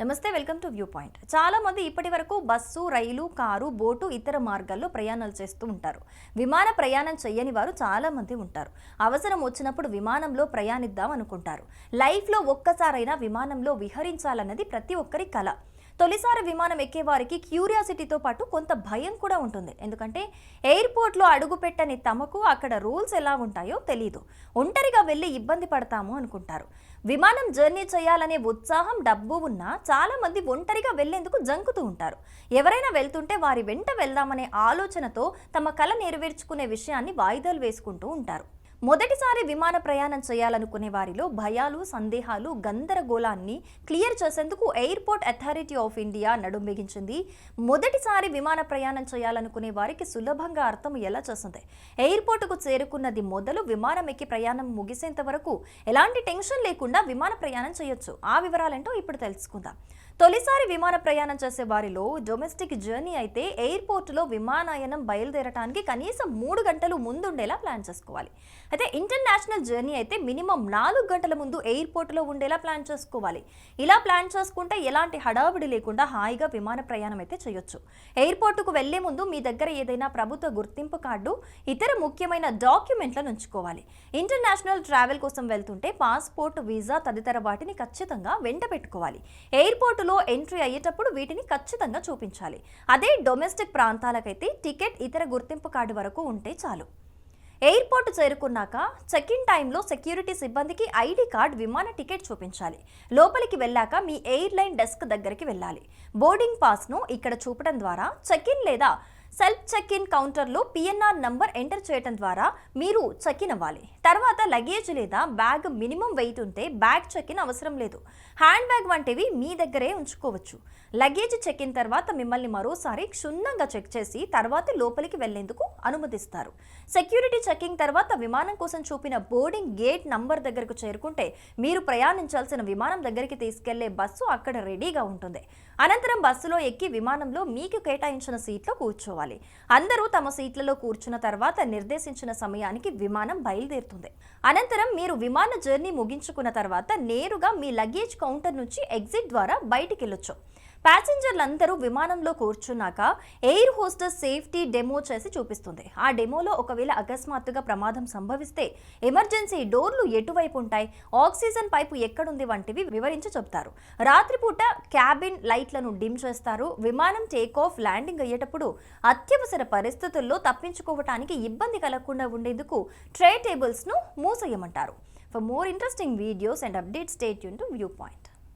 నమస్తే welcome to view point. చాలామంది ఇప్పటి వరకు బస్సు రైలు కారు బోటు ఇతర మార్గాల్లో ప్రయాణాలు చేస్తూ ఉంటారు. విమాన ప్రయాణం చేయని వారు చాలామంది ఉంటారు. అవసరం వచ్చినప్పుడు విమానంలో ప్రయాణిద్దాం అనుకుంటారు. లైఫ్లో ఒక్కసారైనా విమానంలో విహరించాలన్నది ప్రతి ఒక్కరి కళ తొలిసారి విమానం ఎక్కేవారికి క్యూరియాసిటీతో పాటు కొంత భయం కూడా ఉంటుంది. ఎందుకంటే ఎయిర్పోర్ట్లో అడుగుపెట్టని తమకు అక్కడ రూల్స్ ఎలా ఉంటాయో తెలియదు ఒంటరిగా వెళ్ళి ఇబ్బంది పడతాము అనుకుంటారు. విమానం జర్నీ చేయాలనే ఉత్సాహం డబ్బు ఉన్నా చాలామంది ఒంటరిగా వెళ్ళేందుకు జంకుతూ ఉంటారు. ఎవరైనా వెళ్తుంటే వారి వెంట వెళ్దామనే ఆలోచనతో తమ కళ నెరవేర్చుకునే విషయాన్ని వాయిదాలు వేసుకుంటూ ఉంటారు. మొదటిసారి విమాన ప్రయాణం చేయాలనుకునే వారిలో భయాలు సందేహాలు గందరగోళాన్ని క్లియర్ చేసేందుకు ఎయిర్పోర్ట్ అథారిటీ ఆఫ్ ఇండియా నడుం బిగించింది మొదటిసారి విమాన ప్రయాణం చేయాలనుకునే వారికి సులభంగా అర్థం ఎలా చేస్తుంది? ఎయిర్పోర్టుకు చేరుకున్నది మొదలు విమానం ఎక్కి ప్రయాణం ముగిసేంత వరకు ఎలాంటి టెన్షన్ లేకుండా విమాన ప్రయాణం చేయొచ్చు? ఆ వివరాలేంటో ఇప్పుడు తెలుసుకుందాం. తొలిసారి విమాన ప్రయాణం చేసే వారిలో డొమెస్టిక్ జర్నీ అయితే ఎయిర్పోర్ట్లో విమానయానం బయలుదేరడానికి కనీసం మూడు గంటలు ముందుండేలా ప్లాన్ చేసుకోవాలి. అయితే ఇంటర్నేషనల్ జర్నీ అయితే మినిమం నాలుగు గంటల ముందు ఎయిర్పోర్ట్లో ఉండేలా ప్లాన్ చేసుకోవాలి. ఇలా ప్లాన్ చేసుకుంటే ఎలాంటి హడావిడి లేకుండా హాయిగా విమాన ప్రయాణం అయితే చేయొచ్చు. ఎయిర్పోర్టుకు వెళ్ళే ముందు మీ దగ్గర ఏదైనా ప్రభుత్వ గుర్తింపు కార్డు ఇతర ముఖ్యమైన డాక్యుమెంట్లను ఉంచుకోవాలి ఇంటర్నేషనల్ ట్రావెల్ కోసం వెళ్తుంటే పాస్పోర్ట్ వీసా తదితర వాటిని ఖచ్చితంగా వెంట పెట్టుకోవాలి. ఎయిర్పోర్టులో ఎంట్రీ అయ్యేటప్పుడు వీటిని ఖచ్చితంగా చూపించాలి. అదే డొమెస్టిక్ ప్రాంతాలకైతే టికెట్ ఇతర గుర్తింపు కార్డు వరకు ఉంటే చాలు. ఎయిర్పోర్ట్ చేరుకున్నాక చెక్ ఇన్ టైంలో సెక్యూరిటీ సిబ్బందికి ఐడి కార్డ్ విమాన టికెట్ చూపించాలి. లోపలికి వెళ్ళాక మీ ఎయిర్లైన్ డెస్క్ దగ్గరికి వెళ్ళాలి. బోర్డింగ్ పాస్ను ఇక్కడ చూపడం ద్వారా చెక్ ఇన్ లేదా సెల్ఫ్ చెక్ ఇన్ కౌంటర్లో పిఎన్ఆర్ నంబర్ ఎంటర్ చేయడం ద్వారా మీరు చెక్ ఇన్ అవ్వాలి. తర్వాత లగేజ్ లేదా బ్యాగ్ మినిమం వెయిట్ ఉంటే బ్యాగ్ చెక్ ఇన్ అవసరం లేదు. హ్యాండ్ బ్యాగ్ వంటివి మీ దగ్గరే ఉంచుకోవచ్చు. లగేజ్ చెక్ ఇన్ తర్వాత మిమ్మల్ని మరోసారి క్షుణ్ణంగా చెక్ చేసి తర్వాత లోపలికి వెళ్ళేందుకు అనుమతిస్తారు. సెక్యూరిటీ చెకింగ్ తర్వాత విమానం కోసం చూపిన బోర్డింగ్ గేట్ నంబర్ దగ్గరకు చేరుకుంటే మీరు ప్రయాణించాల్సిన విమానం దగ్గరికి తీసుకెళ్ళే బస్సు అక్కడ రెడీగా ఉంటుంది. అనంతరం బస్సులో ఎక్కి విమానంలో మీకు కేటాయించిన సీట్లో కూర్చోవాలి. అందరూ తమ సీట్లలో కూర్చున్న తర్వాత నిర్దేశించిన సమయానికి విమానం బయలుదేరుతుంది. అనంతరం మీరు విమాన జర్నీ ముగించుకున్న తర్వాత నేరుగా మీ లగేజ్ కౌంటర్ నుంచి ఎగ్జిట్ ద్వారా బయటికి వెళ్ళొచ్చు ప్యాసింజర్లందరూ విమానంలో కూర్చున్నాక ఎయిర్ హోస్టెస్ సేఫ్టీ డెమో చేసి చూపిస్తుంది. ఆ డెమోలో ఒకవేళ అకస్మాత్తుగా ప్రమాదం సంభవిస్తే ఎమర్జెన్సీ డోర్లు ఎటువైపు ఉంటాయి? ఆక్సిజన్ పైపు ఎక్కడుంది? వంటివి వివరించి చెప్తారు. రాత్రిపూట క్యాబిన్ లైట్లను డిమ్ చేస్తారు. విమానం టేక్ ఆఫ్ ల్యాండింగ్ అయ్యేటప్పుడు అత్యవసర పరిస్థితుల్లో తప్పించుకోవటానికి ఇబ్బంది కలగకుండా ఉండేందుకు ట్రే టేబుల్స్ను మూసేయమంటారు. For more interesting videos and update stay Yoon to view point